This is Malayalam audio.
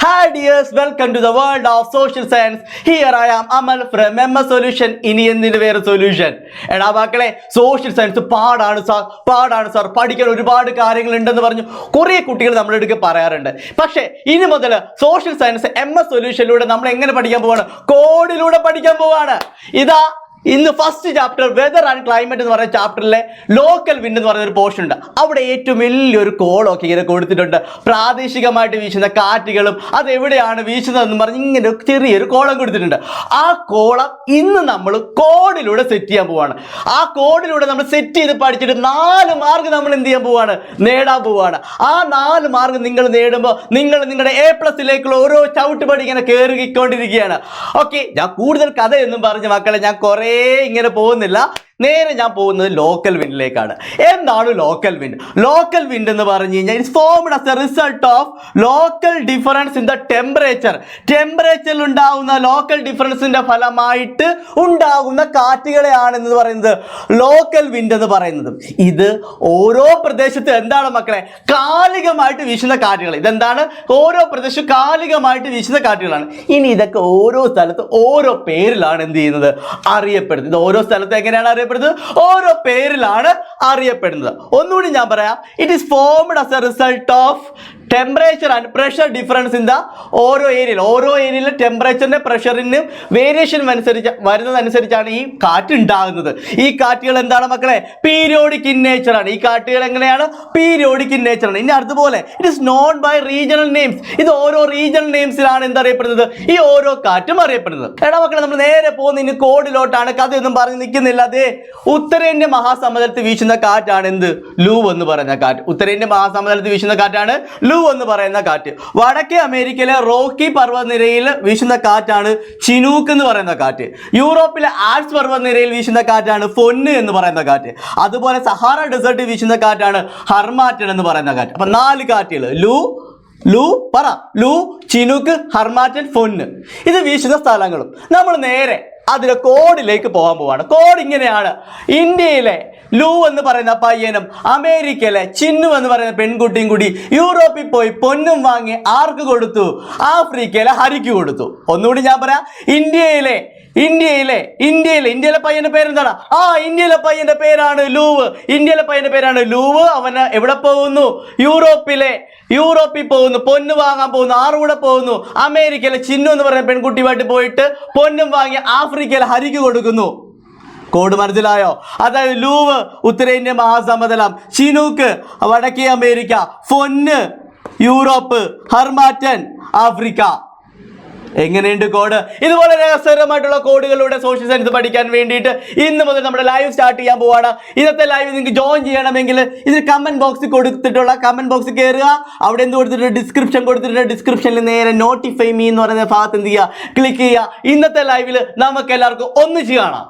Hi dears, welcome to the world of social science. Here I am Amal from S solution ഇനി എന്തിന് വേറെ സൊല്യൂഷൻ എടാ മക്കളെ സോഷ്യൽ സയൻസ് പാടാണ് സാർ പാടാണ് സാർ പഠിക്കാൻ ഒരുപാട് കാര്യങ്ങൾ ഉണ്ടെന്ന് പറഞ്ഞു കുറേ കുട്ടികൾ നമ്മുടെ അടുക്ക് പറയാറുണ്ട്. പക്ഷേ ഇനി മുതൽ സോഷ്യൽ സയൻസ് എം എസ് സൊല്യൂഷനിലൂടെ നമ്മൾ എങ്ങനെ പഠിക്കാൻ പോവാണ്? കോഡിലൂടെ പഠിക്കാൻ പോവാണ്. ഇതാ ഇന്ന് first chapter weather and climate എന്ന് പറയുന്ന ചാപ്റ്ററിലെ ലോക്കൽ വിൻഡ് എന്ന് പറയുന്ന ഒരു പോർഷൻ ഉണ്ട്. അവിടെ ഏറ്റവും വലിയൊരു കോളൊക്കെ ഇങ്ങനെ കൊടുത്തിട്ടുണ്ട്. പ്രാദേശികമായിട്ട് വീശുന്ന കാറ്റുകളും അത് എവിടെയാണ് വീശുന്നതെന്ന് പറഞ്ഞ് ഇങ്ങനെ ചെറിയൊരു കോളം കൊടുത്തിട്ടുണ്ട്. ആ കോളം ഇന്ന് നമ്മൾ കോഡിലൂടെ സെറ്റ് ചെയ്യാൻ പോവാണ്. ആ കോഡിലൂടെ നമ്മൾ സെറ്റ് ചെയ്ത് പഠിച്ചിട്ട് നാല് മാർക്ക് നമ്മൾ എന്ത് ചെയ്യാൻ പോവാണ്? നേടാൻ പോവാണ്. ആ നാല് മാർക്ക് നിങ്ങൾ നേടുമ്പോൾ നിങ്ങൾ നിങ്ങളുടെ എ പ്ലസിലേക്കുള്ള ഓരോ ചവിട്ടുപടി ഇങ്ങനെ കയറിക്കൊണ്ടിരിക്കുകയാണ് ഓക്കെ ഞാൻ കൂടുതൽ കഥയൊന്നും പറഞ്ഞ് മക്കളെ ഞാൻ കുറേ ഇങ്ങനെ പോകുന്നില്ല. നേരെ ഞാൻ പോകുന്നത് ലോക്കൽ വിൻഡിലേക്കാണ് എന്താണ് ലോക്കൽ വിൻഡ് ലോക്കൽ വിൻഡ് എന്ന് പറഞ്ഞു കഴിഞ്ഞാൽ it's formed as a result of local difference in the temperature ടെമ്പറേച്ചറിൽ ഉണ്ടാകുന്ന ലോക്കൽ ഡിഫറൻസിന്റെ ഫലമായിട്ട് ഉണ്ടാകുന്ന കാറ്റുകളെയാണ് എന്ന് പറയുന്നത് ലോക്കൽ വിൻഡ് എന്ന് പറയുന്നത്. ഇത് ഓരോ പ്രദേശത്തും എന്താണ് മക്കളെ? കാലികമായിട്ട് വീശുന്ന കാറ്റുകൾ ഇതെന്താണ്? ഓരോ പ്രദേശവും കാലികമായിട്ട് വീശുന്ന കാറ്റുകളാണ്. ഇനി ഇതൊക്കെ ഓരോ സ്ഥലത്ത് ഓരോ പേരിലാണ് എന്ത് ചെയ്യുന്നത്? അറിയപ്പെടുന്നത്. ഇത് ഓരോ സ്ഥലത്ത് എങ്ങനെയാണ് അറിയപ്പെടുന്നത്? ഓരോ പേരിലാണ് അറിയപ്പെടുന്നത്. ഒന്നുകൂടി ഞാൻ പറയാം. It is formed as a result of temperature and pressure difference in the ഓരോ ഏരിയയിൽ ഓരോ ഏരിയയിലെ ടെമ്പറേച്ചറിന്റെ പ്രഷറിന് വേരിയേഷൻ അനുസരിച്ച് വരുന്നതനുസരിച്ചാണ് ഈ കാറ്റ് ഉണ്ടാകുന്നത്. ഈ കാറ്റുകൾ എന്താണ് മക്കളെ? പീരിയോഡിക് ഇൻ നേച്ചറാണ് ഈ കാറ്റുകൾ എങ്ങനെയാണ്? പീരിയോഡിക് ഇൻ നേച്ചറാണ് ഇനി അതുപോലെ it is known by regional names ഇത് ഓരോ റീജിയണൽ നെയിംസിലാണ് എന്തറിയപ്പെടുന്നത്? ഈ ഓരോ കാറ്റും അറിയപ്പെടുന്നത്. എടാ മക്കളെ നമ്മൾ നേരെ പോകുന്ന ഇനി കോഡിലോട്ടാണ്. കഥയൊന്നും പറഞ്ഞ് നിൽക്കുന്നില്ല. അതേ ഉത്തരേന്ത്യ മഹാസമുദ്രത്തിൽ വീശുന്ന കാറ്റാണ് എന്ത്? ലൂ എന്ന് പറയുന്ന കാറ്റ്. ഉത്തരേന്ത്യ മഹാസമുദ്രത്തിൽ വീശുന്ന കാറ്റാണ് ലൂ. എന്ന് പറയുന്ന കാറ്റ്. വടക്കേ അമേരിക്കയിലെ റോക്കി പർവതനിരയിൽ വീശുന്ന കാറ്റാണ് ചിനൂക്ക് എന്ന് പറയുന്ന കാറ്റ്. യൂറോപ്പിലെ ആൾസ് പർവതനിരയിൽ വീശുന്ന കാറ്റാണ് ഫൊന്ന് എന്ന് പറയുന്ന കാറ്റ്. അതുപോലെ സഹാറ ഡെസേർട്ടിൽ വീശുന്ന കാറ്റാണ് ഹർമാറ്റൻ എന്ന് പറയുന്ന കാറ്റ്. അപ്പൊ നാല് കാറ്റുകൾ. ലൂ ലൂ പറ. Loo Chinook Harmattan Foehn. ഇത് വീശുന്ന സ്ഥലങ്ങളും. നമ്മൾ നേരെ അതിലെ കോഡിലേക്ക് പോകാൻ പോവാണ്. കോഡ് ഇങ്ങനെയാണ്. ഇന്ത്യയിലെ ലൂ എന്ന് പറയുന്ന പയ്യനും അമേരിക്കയിലെ ചിന്നു എന്ന് പറയുന്ന പെൺകുട്ടിയും കൂടി യൂറോപ്പിൽ പോയി പൊന്നും വാങ്ങി ആർക്ക് കൊടുത്തു? ആഫ്രിക്കയിലെ ഹരിക്ക് കൊടുത്തു. ഒന്നുകൂടി ഞാൻ പറയാം. ഇന്ത്യയിലെ ഇന്ത്യയിലെ ഇന്ത്യയിലെ ഇന്ത്യയിലെ പയ്യന്റെ പേരെന്താണ്? ആ ഇന്ത്യയിലെ പയ്യന്റെ പേരാണ് ലൂവ് ഇന്ത്യയിലെ പയ്യന്റെ പേരാണ് ലൂവ് അവന് എവിടെ പോകുന്നു? യൂറോപ്പിലെ യൂറോപ്പിൽ പോകുന്നു. പൊന്ന് വാങ്ങാൻ പോകുന്നു. ആറുകൂടെ പോകുന്നു. അമേരിക്കയിലെ ചിന്നു എന്ന് പറയുന്ന പെൺകുട്ടിയുമായിട്ട് പോയിട്ട് പൊന്നും വാങ്ങി ആഫ്രിക്കയിലെ ഹരിക്ക് കൊടുക്കുന്നു. കോഡ് മനസ്സിലായോ? അതായത് ലൂവ് ഉത്തരേന്ത്യ മഹാസമതലം ചിനൂക്ക് വടക്കേ America Foehn Europe Harmattan Africa. എങ്ങനെയുണ്ട് കോഡ്? ഇതുപോലെ രസകരമായിട്ടുള്ള കോഡുകളുടെ സോഷ്യൽ സയൻസ് പഠിക്കാൻ വേണ്ടിയിട്ട് ഇന്ന് മുതൽ നമ്മുടെ ലൈവ് സ്റ്റാർട്ട് ചെയ്യാൻ പോവാണ്. ഇന്നത്തെ ലൈവ് നിങ്ങൾക്ക് ജോയിൻ ചെയ്യണമെങ്കിൽ ഇതിൽ കമന്റ് ബോക്സ് കൊടുത്തിട്ടുള്ള കമന്റ് ബോക്സിൽ കയറുക അവിടെ എന്ത് കൊടുത്തിട്ടുണ്ട്? ഡിസ്ക്രിപ്ഷൻ കൊടുത്തിട്ടുണ്ട്. ഡിസ്ക്രിപ്ഷനിൽ നേരെ നോട്ടിഫൈ മീ എന്ന് പറയുന്ന ഭാഗത്ത് എന്ത് ചെയ്യുക? ക്ലിക്ക് ചെയ്യുക. ഇന്നത്തെ ലൈവിൽ നമുക്ക് എല്ലാവർക്കും ഒന്നിച്ച് കാണാം.